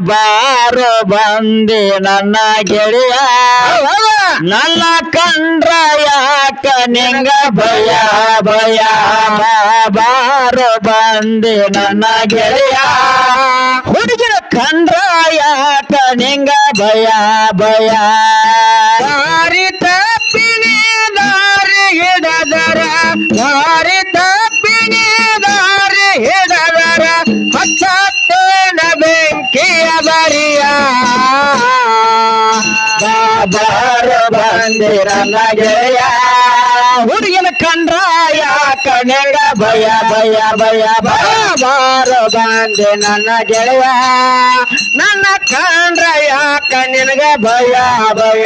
ಬಾರು ಬಂದಿ ನನ್ನ ಗೆಳೆಯ. ನನ್ನ ಕಂಡ್ರ ಯಾಕ ನಿಂಗ ಭಯ ಭಯ? ಬಾರು ಬಂದಿ ನನ್ನ ಗೆಳೆಯ. ಹುಡುಗಿನ ಕಂಡ್ರ ಯಾಕ ನಿಂಗ ಭಯ ಭಯ? ದಾರಿ ತಪ್ಪಿನಿ ದಾರಿ ಹಿಡದರ ದಾರಿ ತಪ್ಪಿನಿ ಬಾಬಾರ ಬಂದಿರನ ಗೆಳೆಯ ಹುಡುಗಿನ ಕಂಡ್ರ ಕಣೆಗ ನಿಂಗ ಭಯ ಭಯ ಭಯ. ಬಾರ ಬಂದೆ ನನ್ನ ಗೆಳೆಯ. ನನ್ನ ಕಂಡ್ರ ಯಾಕ ನಿನಗ ಭಯ. ಭಯ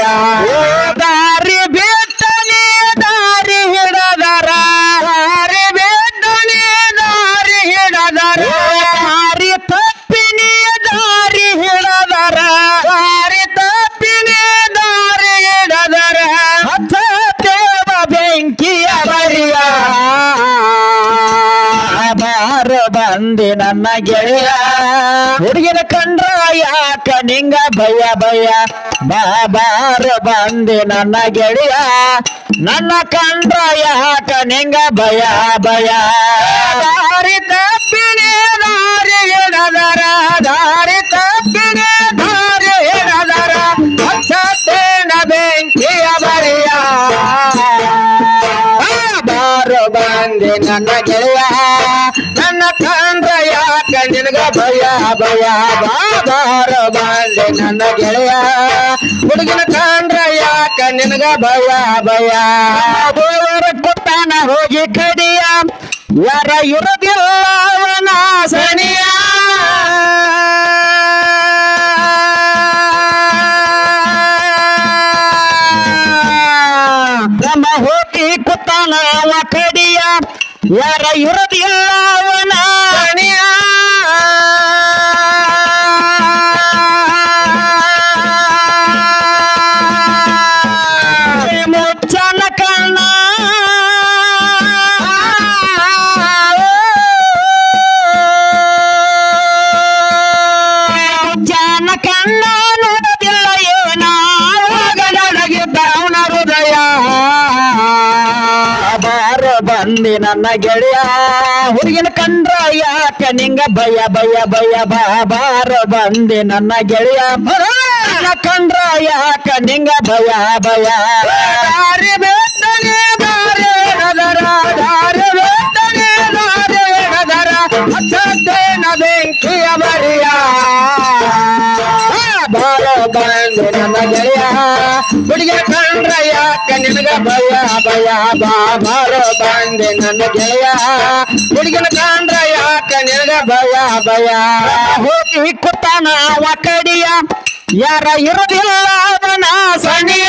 ದಾರಿ ಬಿಟ್ಟನೆ ದಾರಿ ಹಿಡದರ. ಬಂದಿ ನನ್ನ ಗೆಳೆಯ. ಹುಡುಗಿನ ಕಂಡ್ರ ಯಾಕ ನಿಂಗ ಭಯ ಭಯ? ಬಾಬಾರ ಬಂದೆ ನನ್ನ ಗೆಳೆಯ. ನನ್ನ ಕಂಡ್ರ ಯಾಕ ನಿಂಗ ಭಯ ಭಯ? ದಾರಿ ತಪ್ಪಿನಿ ದಾರಿ ಹಿಡದರ ದಾರಿ ತಪ್ಪಿನಿ ದಾರಿ ಹಿಡದರ ಹಚ್ಚತ್ತೇನ ಬೆಂಕಿಯ ಬರೆಯ. ಬಾರು ಬಂದೆ ನನ್ನ ಗೆಳೆಯ. ನಿನಗ ಭಯ ಭಯ ಬಾಬಾರ ಬಂದೆ ನನ್ನ ಗೆಳೆಯ. ಹುಡುಗಿನ ಕಂಡ್ರ ಯಾಕ ನಿನಗ ಭಯ ಭಯ? ದೇವರ ಕೊಟ್ಟಾನ ಹೋಗಿ ಕಡಿಯ. ಯಾರ ಇರೋದಿಲ್ಲ ಅವನ ನಮ್ಮ ಹೋಗಿ ಕುತ್ತಾನ ಕಡಿಯ. ಯಾರ ಇರೋದಿಲ್ಲ ನನ್ನ ಗೆಳೆಯ, ಹುಡುಗಿನ ಕಂಡ್ರ ಯಾಕ ನಿಂಗ ಭಯ ಭಯ ಭಯ ಬಾರ ಬಂದಿ ನನ್ನ ಗೆಳೆಯ. ನನ್ನ ಕಂಡ್ರ ಯಾಕ ನಿಂಗ ಭಯ ಭಯ. ದಾರಿ ಬೇತನೆ ದಾರಿ ನದರ ದಾರಿ ಬೇತನೆ ದಾರಿ ನದರ ಹಚ್ಚತ್ತೇನ ಬೆಂಕಿಯ ಬರಿಯ ಬಾಳ ಬಂದು ನನ್ನ ಗೆಳೆಯ. ಹುಡುಗಿನ ಕಂಡ್ರ ಯಾಕ ನಿನಗ ಭಯ ಭಯ ಬಾ, ಬಾರೋ ಬಂದೆ ನನ್ನ ಗೆಳೆಯ. ಹುಡುಗಿನ ಕಂಡ್ರ ಯಾಕ ನಿನಗ ಭಯ ಭಯ ಹೋಗಿ ಕುತ್ತಾನ ಅವ ಕಡಿಯ ಯಾರ ಇರೋದಿಲ್ಲ ಅವನ ಸಣಿಯ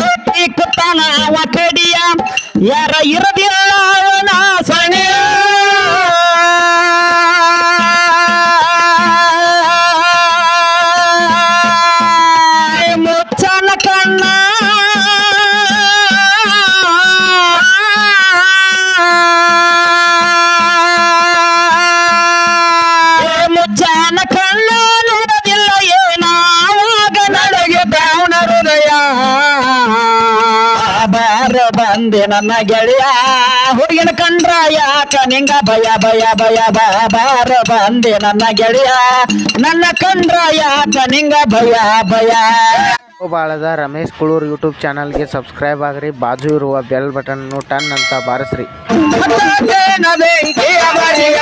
ಹೋಗಿ ಕುತ್ತಾನ ಅವ ಕಡಿಯ ಯಾರ ಇರೋದಿಲ್ಲ ಬಂದೆ ನನ್ನ ಗೆಳೆಯ. ಹುಡುಗಿನ ಕಂಡ್ರ ಯಾಕ ನಿಂಗ ಭಯ ಭಯ ಭಯ ಬಾರ ಬಂದೆ ನನ್ನ ಗೆಳೆಯ. ನನ್ನ ಕಂಡ್ರ ಯಾಕ ನಿಂಗ ಭಯ ಭಯ. ಬಾಳದ ರಮೇಶ್ ಕುಳೂರ್ ಯೂಟ್ಯೂಬ್ ಚಾನಲ್ಗೆ ಸಬ್ಸ್ಕ್ರೈಬ್ ಆಗ್ರಿ ಬಾಜು ಇರುವ ಬೆಲ್ ಬಟನ್ ಟನ್ ಅಂತ ಬಾರಿಸ್ರಿ ಹತ್ತೇನ ಬೆಂಕಿಯ ಬರಿಯ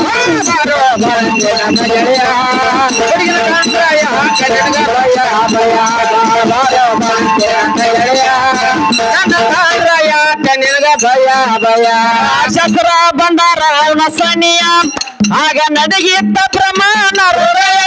ಬಾರೋ ಬಂದೆ ನನ್ನ ಗೆಳೆಯ ಹುಡುಗಿನ ಕಂಡ್ರ ಯಾಕ ನಿನಗ ಭಯ ಭಯ ಬಾರೋ ಬಂದೆ ನನ್ನ ಗೆಳೆಯ ನನ್ನ ಕಂಡ್ರ ಯಾಕ ನಿನಗ ಭಯ ಭಯ ಶಸ್ತ್ರ ಬಂದಾರ ಅವನ ಸನಿಯ ಆಗ ನಡಗಿದ್ದ ಪ್ರಮಾಣ ಹೃದಯ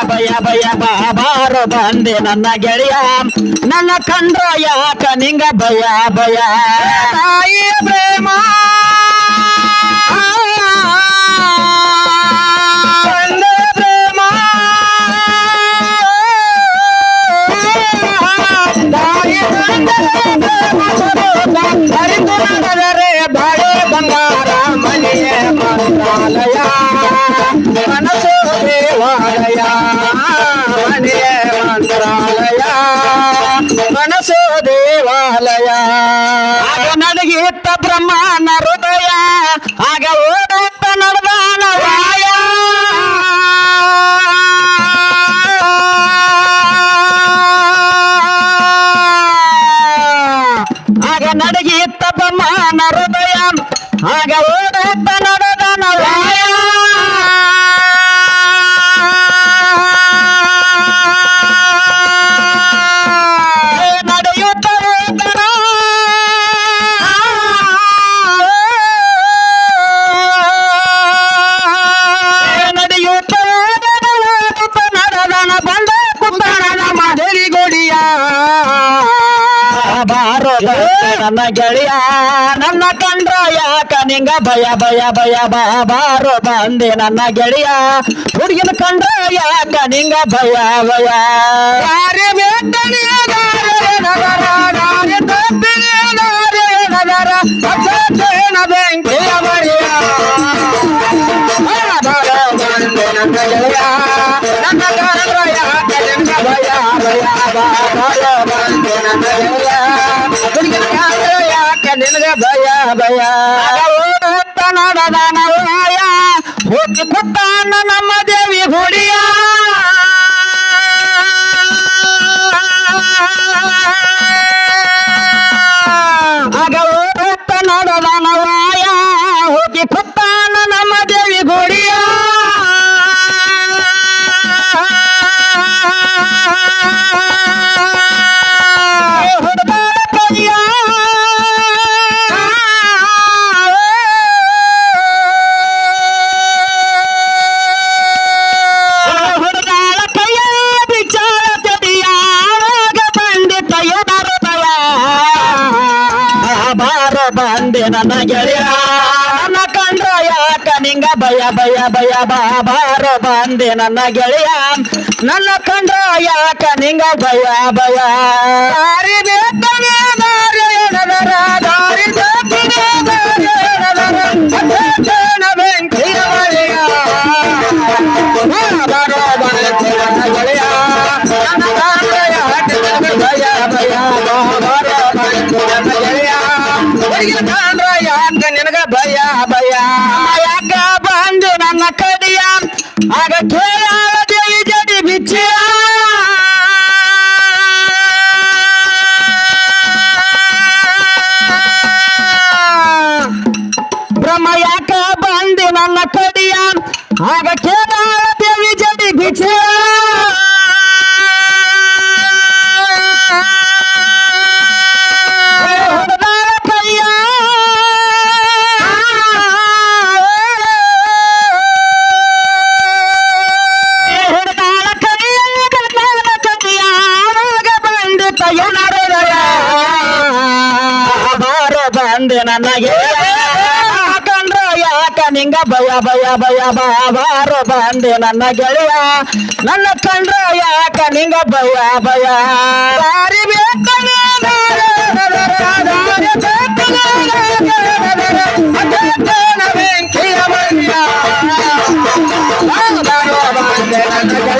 ನಿಂಗ ಭಯ ಭಯ ಭಯ ಬಾಬಾರು ಬಂದೆ ನನ್ನ ಗೆಳೆಯ. ನನ್ನ ಕಂಡ್ರ ಯಾಕ ನಿಂಗ ಭಯ ಭಯ. ತಾಯಿಯ ಪ್ರೇಮ. ತಂದೆ ಪ್ರೇಮ. ತಾಯಿ ತಂದೆ ಪ್ರೇಮ. ಮನಸ್ಸು ದೇವಾಲಯ ಮನೆಯೇ ಮಂತ್ರಾಲಯ ಮನಸ್ಸು ದೇವಾಲಯ ಆಗ ನನಗಿತ್ತ ಬ್ರಹ್ಮನ ಹೃದಯ, ಆಗ ಓದತ್ತ ನಡೆದಾನ ವಾಯ. ಆಗ ನಡಗಿತ್ತ ಬ್ರಹ್ಮನ ಹೃದಯ, ಆಗ ನನ್ನ ಗೆಳೆಯ ನನ್ನ ಕಂಡ್ರ ಯಾಕ ನಿಂಗ ಭಯ ಭಯ. ಭಯ ಬಾ ಬಾರೋ ಬಂದೆ ನನ್ನ ಗೆಳೆಯ. ಹುಡುಗಿನ ಕಂಡ್ರ ಯಾಕ ನಿಂಗ ಭಯ ಭಯ ಯಾರೇ ಬೇಕನೆ ನಿನಗ ಭಯ ಭಯ. ಓಡುತ್ತ ನಡೆದಾನ ಹುಟ್ಟಿ ಕುತ್ತಾನ ನಮ್ಮ ದೇವಿ ಹುಡಿಯ ಭಯ ಭಯ ಭಯ ಬಾ ಬಾರ ಬಂದೆ ನನ್ನ ಗೆಳೆಯ. ನನ್ನ ಕಂಡ್ರ ಯಾಕ ನಿಂಗ ಭಯ ಭಯ? ದಾರಿ ಬೇಕನೆ, ದಾರಿ ಎಡದರ ದಾರಿ ಬೇಕನೆ ಭಯ ಎಡದರ ಆಗ ಬಾರೋ ಬಂದೆ ನನ್ನ ಗೆಳೆಯ. ನನ್ನ ಕಂಡ್ರ ಯಾಕ ನಿಂಗ ಭಯ ಭಯ? ಬಂದೆ ನನ್ನ